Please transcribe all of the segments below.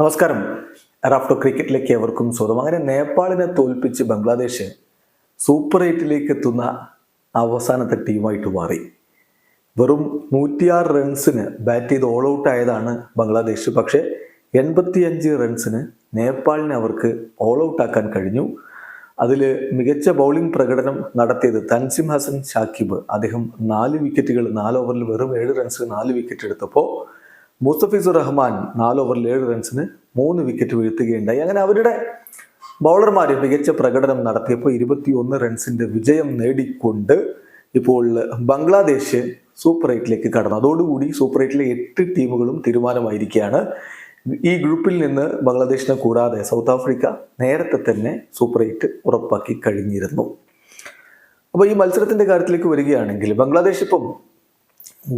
നമസ്കാരം. റാഫ്റ്റോ ക്രിക്കറ്റിലേക്ക് എവർക്കും സ്വാഗതം. അങ്ങനെ നേപ്പാളിനെ തോൽപ്പിച്ച് ബംഗ്ലാദേശ് സൂപ്പർ എയ്റ്റിലേക്ക് എത്തുന്ന അവസാനത്തെ ടീമായിട്ട് മാറി. വെറും നൂറ്റിയാറ് റൺസിന് ബാറ്റ് ചെയ്ത് ഓൾ ഔട്ട് ആയതാണ് ബംഗ്ലാദേശ്. പക്ഷേ എൺപത്തിയഞ്ച് റൺസിന് നേപ്പാളിനെ അവർക്ക് ഓൾ ഔട്ട് ആക്കാൻ കഴിഞ്ഞു. അതിൽ മികച്ച ബൗളിംഗ് പ്രകടനം നടത്തിയത് തൻസിം ഹസൻ ഷാക്കിബ്. അദ്ദേഹം നാല് വിക്കറ്റുകൾ നാല് ഓവറിൽ വെറും ഏഴ് റൺസിന് നാല് വിക്കറ്റ് എടുത്തപ്പോൾ മുസ്തഫിസുർ റഹ്മാൻ നാല് ഓവറിൽ ഏഴ് റൺസിന് മൂന്ന് വിക്കറ്റ് വീഴ്ത്തുകയുണ്ടായി. അങ്ങനെ അവരുടെ ബൗളർമാർ മികച്ച പ്രകടനം നടത്തിയപ്പോൾ ഇരുപത്തിയൊന്ന് റൺസിന്റെ വിജയം നേടിക്കൊണ്ട് ഇപ്പോൾ ബംഗ്ലാദേശ് സൂപ്പർ എയ്റ്റിലേക്ക് കടന്നു. അതോടുകൂടി സൂപ്പർ എയ്റ്റിലെ എട്ട് ടീമുകളും തീരുമാനമായിരിക്കുകയാണ്. ഈ ഗ്രൂപ്പിൽ നിന്ന് ബംഗ്ലാദേശിനെ കൂടാതെ സൗത്ത് ആഫ്രിക്ക നേരത്തെ തന്നെ സൂപ്പർ എയ്റ്റ് ഉറപ്പാക്കി കഴിഞ്ഞിരുന്നു. അപ്പോൾ ഈ മത്സരത്തിന്റെ കാര്യത്തിലേക്ക് വരികയാണെങ്കിൽ ബംഗ്ലാദേശ് ഇപ്പം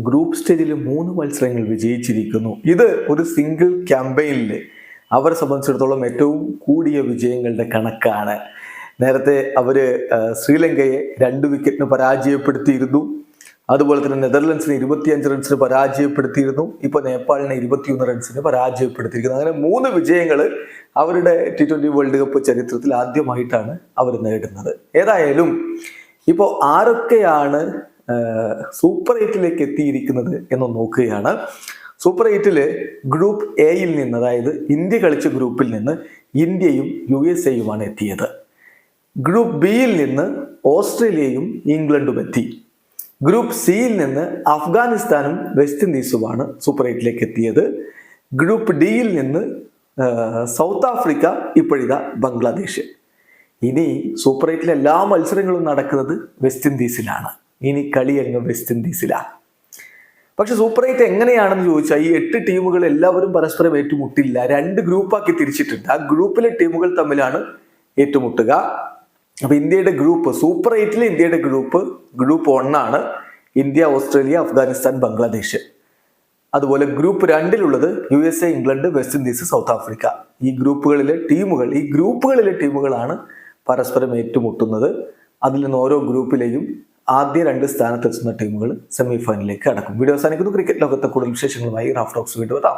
ഗ്രൂപ്പ് സ്റ്റേജിൽ മൂന്ന് മത്സരങ്ങൾ വിജയിച്ചിരിക്കുന്നു. ഇത് ഒരു സിംഗിൾ ക്യാമ്പയിനിൽ അവരെ സംബന്ധിച്ചിടത്തോളം ഏറ്റവും കൂടിയ വിജയങ്ങളുടെ കണക്കാണ്. നേരത്തെ അവർ ശ്രീലങ്കയെ രണ്ട് വിക്കറ്റിന് പരാജയപ്പെടുത്തിയിരുന്നു. അതുപോലെ തന്നെ നെതർലൻഡ്സിന് ഇരുപത്തിയഞ്ച് റൺസിന് പരാജയപ്പെടുത്തിയിരുന്നു. ഇപ്പൊ നേപ്പാളിനെ ഇരുപത്തിയൊന്ന് റൺസിന് പരാജയപ്പെടുത്തിയിരിക്കുന്നു. അങ്ങനെ മൂന്ന് വിജയങ്ങൾ അവരുടെ ടി ട്വന്റി വേൾഡ് കപ്പ് ചരിത്രത്തിൽ ആദ്യമായിട്ടാണ് അവർ നേടുന്നത്. ഏതായാലും ഇപ്പോൾ ആരൊക്കെയാണ് സൂപ്പർ എയ്റ്റിലേക്ക് എത്തിയിരിക്കുന്നത് എന്ന് നോക്കുകയാണ്. സൂപ്പർ എയ്റ്റിൽ ഗ്രൂപ്പ് എയിൽ നിന്ന് അതായത് ഇന്ത്യ കളിച്ച ഗ്രൂപ്പിൽ നിന്ന് ഇന്ത്യയും യു എസ് എയുമാണ് എത്തിയത്. ഗ്രൂപ്പ് ബിയിൽ നിന്ന് ഓസ്ട്രേലിയയും ഇംഗ്ലണ്ടും എത്തി. ഗ്രൂപ്പ് സിയിൽ നിന്ന് അഫ്ഗാനിസ്ഥാനും വെസ്റ്റ് ഇൻഡീസുമാണ് സൂപ്പർ എയ്റ്റിലേക്ക് എത്തിയത്. ഗ്രൂപ്പ് ഡിയിൽ നിന്ന് സൗത്ത് ആഫ്രിക്ക ഇപ്പോഴിതാ ബംഗ്ലാദേശ്. ഇനി സൂപ്പർ എയ്റ്റിലെ എല്ലാ മത്സരങ്ങളും നടക്കുന്നത് വെസ്റ്റ് ഇൻഡീസിലാണ്. ഇനി കളി അങ്ങ് വെസ്റ്റ് ഇൻഡീസിലാണ് പക്ഷെ സൂപ്പർ എയ്റ്റ് എങ്ങനെയാണെന്ന് ചോദിച്ചാൽ ഈ എട്ട് ടീമുകൾ എല്ലാവരും പരസ്പരം ഏറ്റുമുട്ടില്ല. രണ്ട് ഗ്രൂപ്പാക്കി തിരിച്ചിട്ടുണ്ട്. ആ ഗ്രൂപ്പിലെ ടീമുകൾ തമ്മിലാണ് ഏറ്റുമുട്ടുക. അപ്പൊ ഇന്ത്യയുടെ ഗ്രൂപ്പ് സൂപ്പർ എയ്റ്റിലെ ഇന്ത്യയുടെ ഗ്രൂപ്പ് ഗ്രൂപ്പ് ഒന്നാണ് ഇന്ത്യ ഓസ്ട്രേലിയ അഫ്ഗാനിസ്ഥാൻ ബംഗ്ലാദേശ്. അതുപോലെ group രണ്ടിലുള്ളത് U S A England West Indies South Africa ഈ ഗ്രൂപ്പുകളിലെ ടീമുകൾ ഈ ഗ്രൂപ്പുകളിലെ ടീമുകളാണ് പരസ്പരം ഏറ്റുമുട്ടുന്നത്. അതിൽ നിന്ന് ഓരോ ഗ്രൂപ്പിലെയും ആദ്യ രണ്ട് സ്ഥാനത്തെത്തുന്ന ടീമുകൾ സെമി ഫൈനലിലേക്ക് കടക്കും വീഡിയോ അവസാനിക്കുന്നു. ക്രിക്കറ്റ് ലോകത്തെ കൂടുതൽ വിശേഷങ്ങളുമായി റാഫ് ടോക്സ് വീണ്ടും എത്താം.